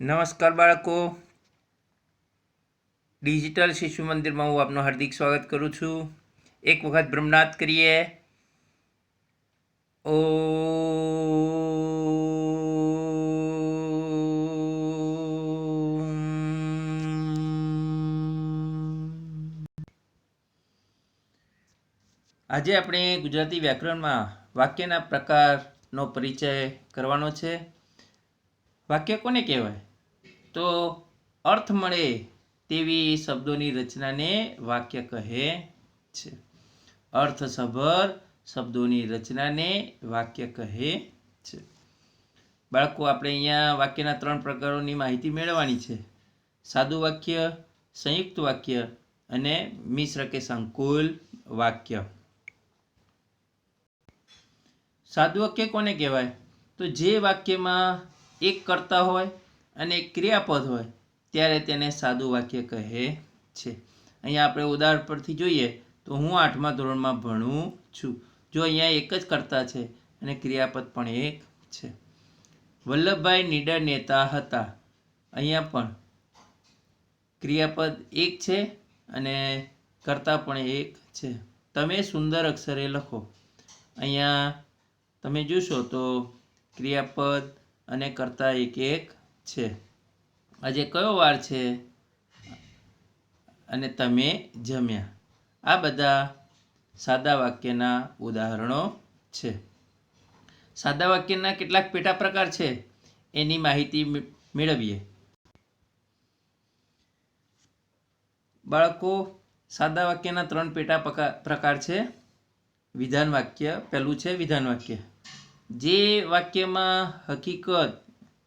નમસ્કાર બાળકો. ડિજિટલ શિશુ મંદિરમાં હું આપનું હાર્દિક સ્વાગત કરું છું. એક વખત બ્રહ્મનાથ કરીએ. ઓ આજે આપણે ગુજરાતી વ્યાકરણમાં વાક્યના પ્રકારનો પરિચય કરવાનો છે. વાક્ય કોને કહેવાય? તો અર્થ મળે તેવી શબ્દોની રચનાને વાક્ય કહે છે. અર્થસભર શબ્દોની રચનાને વાક્ય કહે છે. બાળકો, આપણે અહીંયા વાક્યના ત્રણ પ્રકારોની માહિતી મેળવવાની છે. સાદું વાક્ય, સંયુક્ત વાક્ય અને મિશ્ર કે સંકુલ વાક્ય. સાદું વાક્ય કોને કહેવાય? તો જે વાક્યમાં એક કર્તા હોય અને ક્રિયાપદ હોય, ત્યારે તેને સાદું વાક્ય કહે છે. અહીંયા આપણે ઉદાહરણ પરથી જોઈએ તો હું આઠમા ધોરણમાં ભણું છું. જો અહીંયા એક જ કર્તા છે અને ક્રિયાપદ પણ એક છે. વલ્લભભાઈ નીડર નેતા હતા. અહીંયા પણ ક્રિયાપદ એક છે અને કર્તા પણ એક છે. તમે સુંદર અક્ષરે લખો. અહીંયા તમે જોશો તો ક્રિયાપદ અને કર્તા એક એક છે. આજે કયો વાર છે? અને તમે જમ્યા. આ બધા સાદા વાક્યના ઉદાહરણો છે. સાદા વાક્યના કેટલાક પેટા પ્રકાર છે. એની માહિતી મેળવીએ. બાળકો, સાદા વાક્યના ત્રણ પેટા પ્રકાર છે. વિધાન વાક્ય, પહેલું છે વિધાન વાક્ય. જે વાક્યમાં હકીકત,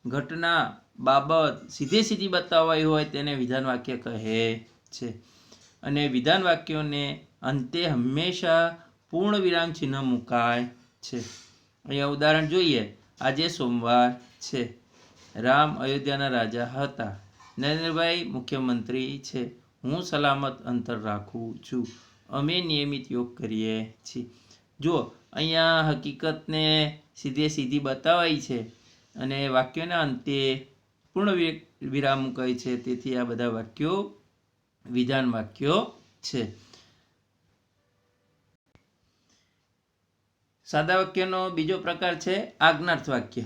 ઘટના બાબત સીધે સીધી બતાવાઈ હોય તેને વિધાન વાક્ય કહે છે. અને વિધાન વાક્યોને અંતે હંમેશા પૂર્ણ વિરામ ચિહ્ન મુકાય છે. અહીંયા ઉદાહરણ જોઈએ. આજે સોમવાર છે. રામ અયોધ્યાના રાજા હતા. નરેન્દ્રભાઈ મુખ્યમંત્રી છે. હું સલામત અંતર રાખું છું. અમે નિયમિત યોગ કરીએ છીએ. જો અહીંયા હકીકતને સીધે સીધી બતાવાઈ છે. અને વાક્યોના અંતે પૂર્ણ વિરામ કહે છે. તેથી આ બધા વાક્યો વિધાન વાક્યો છે. સાદા વાક્યનો બીજો પ્રકાર છે આજ્ઞાર્થ વાક્ય.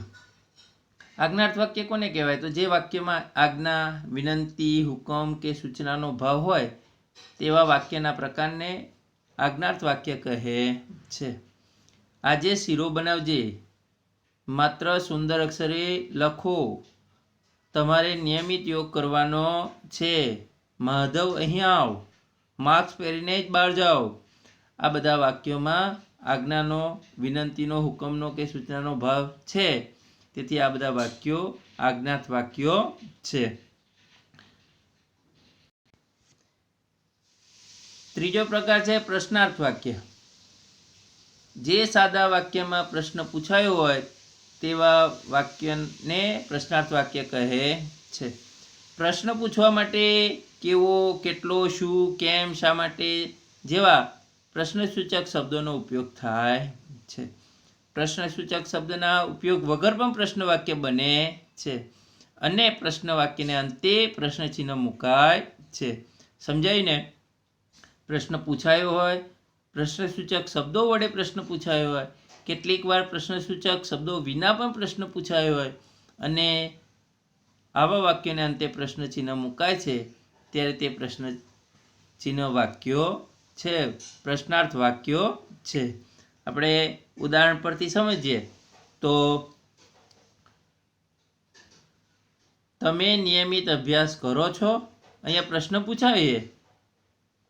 આજ્ઞાર્થ વાક્ય કોને કહેવાય? તો જે વાક્યમાં આજ્ઞા, વિનંતી, હુકમ કે સૂચનાનો ભાવ હોય, તેવા વાક્યના પ્રકારને આજ્ઞાર્થ વાક્ય કહે છે. આજે શીરો બનાવજે, માત્ર સુંદર અક્ષરે લખો તમારે નિયમિત યોગ કરવાનો છે. માધવ, અહીં આવ. માસ્ક પહેરીને જ બહાર જાઓ. આ બધા વાક્યોમાં આજ્ઞાનો, વિનંતીનો, હુકમનો કે સૂચનાનો ભાવ છે. તેથી આ બધા વાક્યો આજ્ઞાત વાક્યો છે. ત્રીજો પ્રકાર છે પ્રશ્નાર્થ વાક્ય. જે સાદા વાક્યમાં પ્રશ્ન પૂછાયો હોય તેવા વાક્યને પ્રશ્નાર્થ વાક્ય કહે છે. પ્રશ્ન પૂછવા માટે કેવો, કેટલો, શું, કેમ, શા માટે જેવા પ્રશ્નસૂચક શબ્દોનો ઉપયોગ થાય છે. પ્રશ્નસૂચક શબ્દના ઉપયોગ વગર પણ પ્રશ્ન વાક્ય બને છે અને પ્રશ્ન વાક્યને અંતે પ્રશ્ન ચિહ્ન મુકાય છે. સમજાઈને પ્રશ્ન પૂછાયો હોય, પ્રશ્નસૂચક શબ્દો વડે પ્રશ્ન પૂછાયો હોય કેટલીક વાર પ્રશ્નસૂચક શબ્દો વિના પણ પ્રશ્ન પૂછાયો હોય અને આવા વાક્યોને અંતે પ્રશ્ન ચિહ્ન મુકાય છે, ત્યારે તે પ્રશ્ન ચિહ્ન વાક્યો છે, પ્રશ્નાર્થ વાક્યો છે. આપણે ઉદાહરણ પરથી સમજીએ તો તમે નિયમિત અભ્યાસ કરો છો? અહીંયા પ્રશ્ન પૂછાવીએ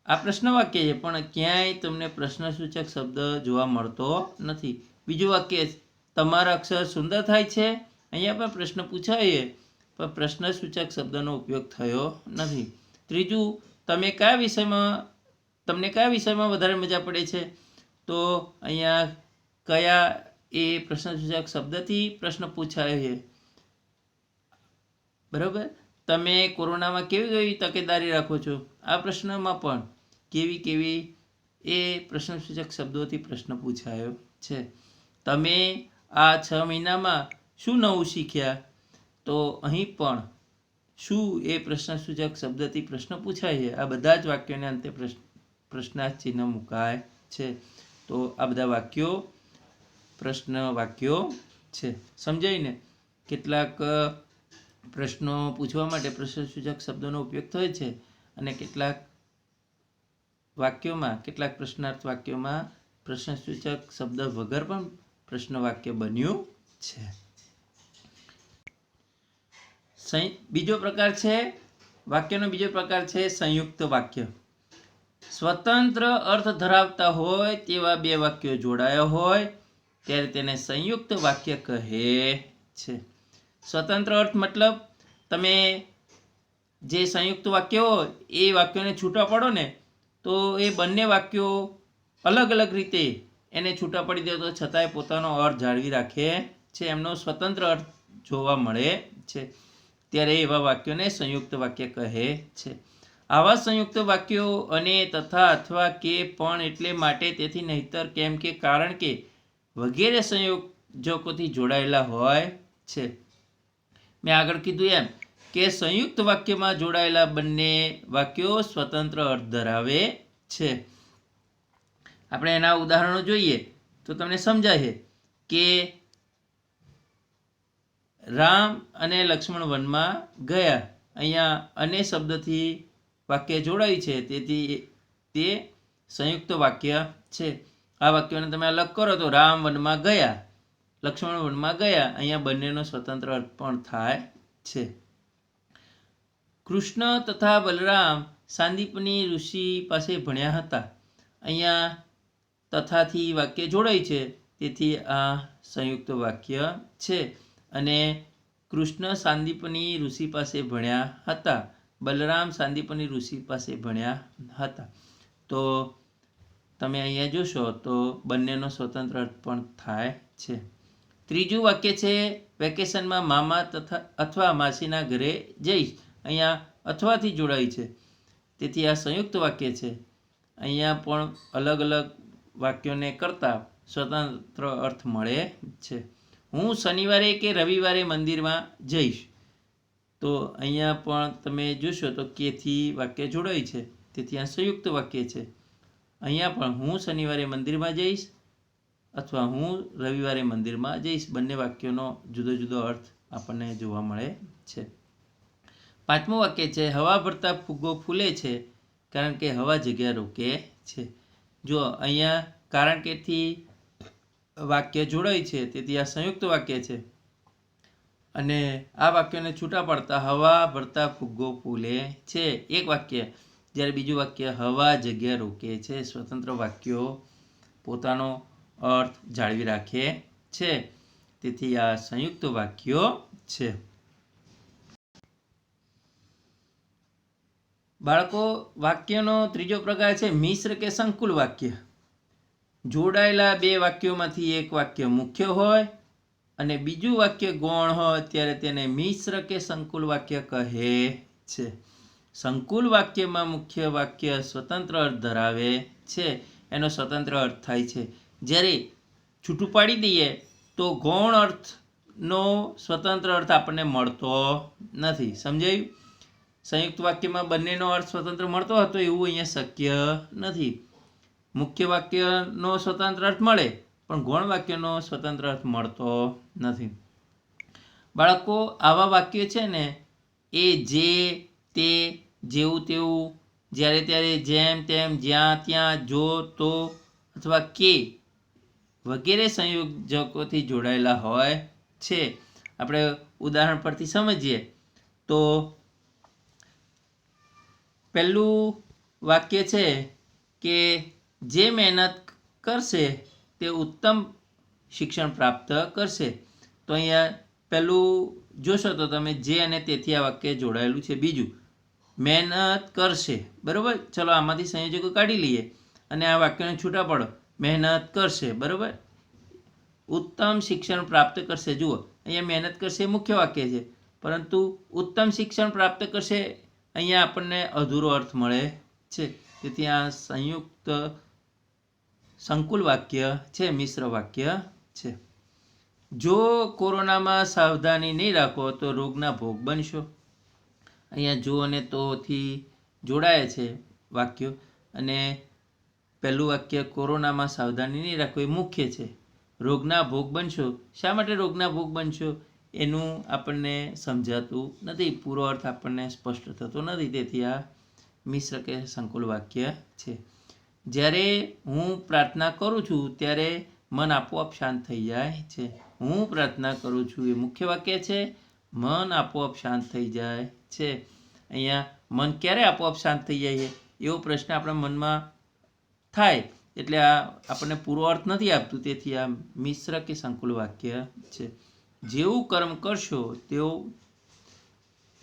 આ પ્રશ્ન વાક્ય છે, પણ ક્યાંય તમને પ્રશ્નસૂચક શબ્દ જોવા મળતો નથી. બીજું વાક્ય તમારા અક્ષર સુંદર થાય છે? અહીંયા પણ પ્રશ્ન પૂછાય પણ પ્રશ્નસૂચક શબ્દનો ઉપયોગ થયો નથી. ત્રીજું, તમે કયા વિષયમાં, તમને કયા વિષયમાં વધારે મજા પડે છે? તો અહીંયા કયા એ પ્રશ્નસૂચક શબ્દથી પ્રશ્ન પૂછાયો છે બરાબર? તમે કોરોનામાં કેવી કેવી તકેદારી રાખો છો? આ પ્રશ્નમાં પણ કેવી કેવી એ પ્રશ્નસૂચક શબ્દોથી પ્રશ્ન પૂછાયો છે. તમે આ છ મહિનામાં શું નવું શીખ્યા? તો અહીં પણ શું એ પ્રશ્નસૂચક શબ્દથી પ્રશ્ન પૂછાય છે? આ બધા જ વાક્યોને અંતે પ્રશ્ન પ્રશ્નાર્થ ચિહ્ન મુકાય છે. તો આ બધા વાક્યો, પ્રશ્ન વાક્યો છે. સમજાય ને કેટલાક પ્રશ્નો પૂછવા માટે પ્રશ્નસૂચક શબ્દોનો ઉપયોગ થાય છે અને કેટલાક વાક્યોમાં, કેટલાક પ્રશ્નાર્થ વાક્યોમાં પ્રશ્નસૂચક શબ્દ વગર પણ પ્રશ્ન વાક્ય બન્યું છે. બીજો પ્રકાર છે, વાક્યનો બીજો પ્રકાર છે સંયુક્ત વાક્ય. સ્વતંત્ર અર્થ ધરાવતા હોય તેવા બે વાક્યો જોડાયા હોય ત્યારે તેને સંયુક્ત વાક્ય કહે છે. સ્વતંત્ર અર્થ મતલબ તમે જે સંયુક્ત વાક્ય હોય એ વાક્યોને છૂટા પડો ને તો એ બંને વાક્યો અલગ અલગ રીતે એને છૂટા પડી દે તો છતાંય પોતાનો અર્થ જાળવી રાખે છે. એમનો સ્વતંત્ર અર્થ જોવા મળે છે. ત્યારે એવા વાક્યોને સંયુક્ત વાક્ય કહે છે. આવા સંયુક્ત વાક્યો અને તથા અથવા કે પણ એટલે માટે તેથી નહીતર કેમ કે કારણ કે વગેરે સંયોજકોથી જોડાયેલા હોય છે. મેં આગળ કીધું એમ કે સંયુક્ત વાક્યમાં જોડાયેલા બંને વાક્યો સ્વતંત્ર અર્થ ધરાવે છે. આપણે એના ઉદાહરણો જોઈએ તો તમને સમજાય છે કે રામ અને લક્ષ્મણ વનમાં ગયા. અહીંયા અને શબ્દથી વાક્ય જોડાય છે, તેથી તે સંયુક્ત વાક્ય છે. આ વાક્યોને તમે અલગ કરો તો રામ વનમાં ગયા, લક્ષ્મણ વનમાં ગયા, અહીંયા બંનેનો સ્વતંત્ર અર્થ પણ થાય છે. કૃષ્ણ તથા બલરામ સાંદીપની ઋષિ પાસે ભણ્યા હતા. અહીંયા તથાથી વાક્ય જોડાય છે. તેથી આ સંયુક્ત વાક્ય છે. અને કૃષ્ણ સાંદીપની ઋષિ પાસે ભણ્યા હતા. બલરામ સાંદીપની ઋષિ પાસે ભણ્યા હતા. તો તમે અહીંયા જોશો તો બંનેનો સ્વતંત્ર અર્થ પણ થાય છે. ત્રીજું વાક્ય છે, વેકેશનમાં મામા તથા અથવા માસીના ઘરે જઈશ. અહીંયા અથવાથી જોડાય છે. તેથી આ સંયુક્ત વાક્ય છે. અહીંયા પણ અલગ અલગ વાક્યોને કરતાં સ્વતંત્ર અર્થ મળે છે. હું શનિવારે કે રવિવારે મંદિરમાં જઈશ? તો અહીંયા પણ તમે જોશો તો કેથી વાક્ય જોડાય છે. તેથી આ સંયુક્ત વાક્ય છે. અહીંયા પણ હું શનિવારે મંદિરમાં જઈશ અથવા હું રવિવારે મંદિરમાં જઈશ? બંને વાક્યોનો જુદો જુદો અર્થ આપણને જોવા મળે છે. પાંચમું વાક્ય છે, હવા ભરતા ફુગ્ગો ફૂલે છે કારણ કે હવા જગ્યા રોકે છે. જો અહીંયા કારણ કેથી વાક્ય જોડાય છે, તેથી આ સંયુક્ત વાક્ય છે. અને આ વાક્યને છૂટા પડતા હવા ભરતા ફુગ્ગો ફૂલે છે. એક વાક્ય, જ્યારે બીજું વાક્ય, હવા જગ્યા રોકે છે, સ્વતંત્ર વાક્યો પોતાનો અર્થ જાળવી રાખે છે. તેથી આ સંયુક્ત વાક્યો છે. બાળકો, વાક્યનો ત્રીજો પ્રકાર છે મિશ્ર કે સંકુલ વાક્ય. જોડાયેલા બે વાક્યોમાંથી એક વાક્ય મુખ્ય હોય અને બીજું વાક્ય ગૌણ હોય ત્યારે તેને મિશ્ર કે સંકુલ વાક્ય કહે છે. સંકુલ વાક્યમાં મુખ્ય વાક્ય સ્વતંત્ર અર્થ ધરાવે છે. એનો સ્વતંત્ર અર્થ થાય છે. જ્યારે છૂટું પાડી દઈએ તો ગૌણ અર્થનો સ્વતંત્ર અર્થ આપણને મળતો નથી. સમજાયું? સંયુક્ત વાક્યમાં બંનેનો અર્થ સ્વતંત્ર મળતો હતો એવું અહીંયા શક્ય નથી. મુખ્ય વાક્યનો સ્વતંત્ર અર્થ મળે, પણ ગૌણ વાક્યનો સ્વતંત્ર અર્થ મળતો નથી. બાળકો, આવા વાક્ય છે ને, એ જે, તે, જેવું, તેવું, જ્યારે ત્યારે જેમ, તેમ, જ્યાં, ત્યાં, જો, તો અથવા કે વગેરે સંયોજકોથી જોડાયેલા હોય છે. આપણે ઉદાહરણ પરથી સમજીએ તો પહેલું વાક્ય છે કે જે મહેનત કરશે તે ઉત્તમ શિક્ષણ પ્રાપ્ત કરશે. તો અહીંયા પહેલું જોશો તો તમે જે અને તેથી આ વાક્ય જોડાયેલું છે. બીજું, મહેનત કરશે. બરાબર? ચલો આમાંથી સંયોજકો કાઢી લઈએ અને આ વાક્યને છૂટા પડો. મહેનત કરશે. બરાબર? ઉત્તમ શિક્ષણ પ્રાપ્ત કરશે. જુઓ, અહીંયા મહેનત કરશે મુખ્ય વાક્ય છે. પરંતુ ઉત્તમ શિક્ષણ પ્રાપ્ત કરશે અહીંયા આપણને અધૂરો અર્થ મળે છે. તેથી આ સંયુક્ત સંકુલ વાક્ય છે, મિશ્ર વાક્ય છે. જો કોરોનામાં સાવધાની નહીં રાખો તો રોગના ભોગ બનશો. અહીંયા જો અને તોથી જોડાય છે વાક્યો. અને પહેલું વાક્ય, કોરોનામાં સાવધાની નહીં રાખવી એ મુખ્ય છે. રોગના ભોગ બનશો. શા માટે રોગના ભોગ બનશો? એનું આપણને સમજાતું નથી. પૂરો અર્થ આપણને સ્પષ્ટ થતો નથી. તેથી આ મિશ્ર કે સંકુલ વાક્ય છે. જ્યારે હું પ્રાર્થના કરું છું, ત્યારે મન આપોઆપ શાંત થઈ જાય છે. હું પ્રાર્થના કરું છું, એ મુખ્ય વાક્ય છે. મન આપોઆપ શાંત થઈ જાય છે. અહીંયા મન ક્યારે આપોઆપ શાંત થઈ જાય છે? એવો પ્રશ્ન આપણા મનમાં થાય. એટલે આ આપણને પૂરો અર્થ નથી આપતું. તેથી આ મિશ્ર કે સંકુલ વાક્ય છે. જેવું કર્મ કરશો તેવું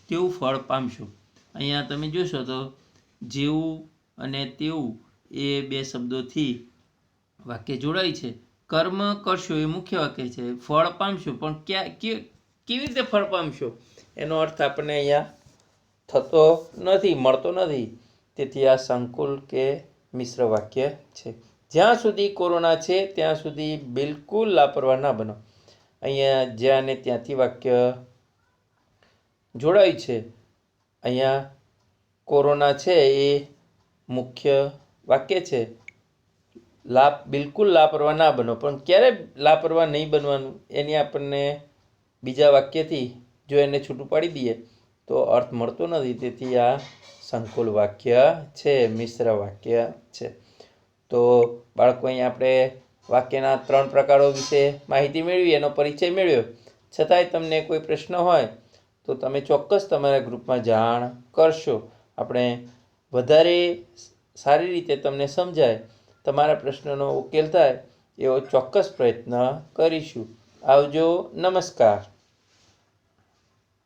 તેવું ફળ પામશો. અહીંયા તમે જોશો તો જેવું અને તેવું એ બે શબ્દોથી વાક્ય જોડાય છે. કર્મ કરશો એ મુખ્ય વાક્ય છે. ફળ પામશો, પણ ક્યાં કેવી રીતે ફળ પામશો? એનો અર્થ આપણને અહીંયા થતો નથી, મળતો નથી. તેથી આ સંકુલ કે મિશ્ર વાક્ય છે. જ્યાં સુધી કોરોના છે, ત્યાં સુધી બિલકુલ લાપરવાહ ના બનો. અહીંયા જ્યાં ને ત્યાંથી વાક્ય જોડાય છે. અહીંયા કોરોના છે એ મુખ્ય વાક્ય છે. લાભ બિલકુલ લાપરવાહ ના બનો, પણ ક્યારે લાપરવાહ નહીં બનવાનું એની આપણને બીજા વાક્યથી જો એને છૂટું પાડી દઈએ, તો અર્થ મળતો નથી. તેથી આ સંકુલ વાક્ય છે, મિશ્ર વાક્ય છે. તો બાળકો અહીં આપણે વાક્યના ત્રણ પ્રકારો વિશે માહિતી મેળવી, એનો પરિચય મેળવ્યો. છતાંય તમને કોઈ પ્રશ્ન હોય, તો તમે ચોક્કસ તમારા ગ્રુપમાં જાણ કરશો. આપણે વધારે સારી રીતે તમને સમજાય, તમારા પ્રશ્નનો ઉકેલ થાય એવો ચોક્કસ પ્રયત્ન કરીશું. આવજો, નમસ્કાર.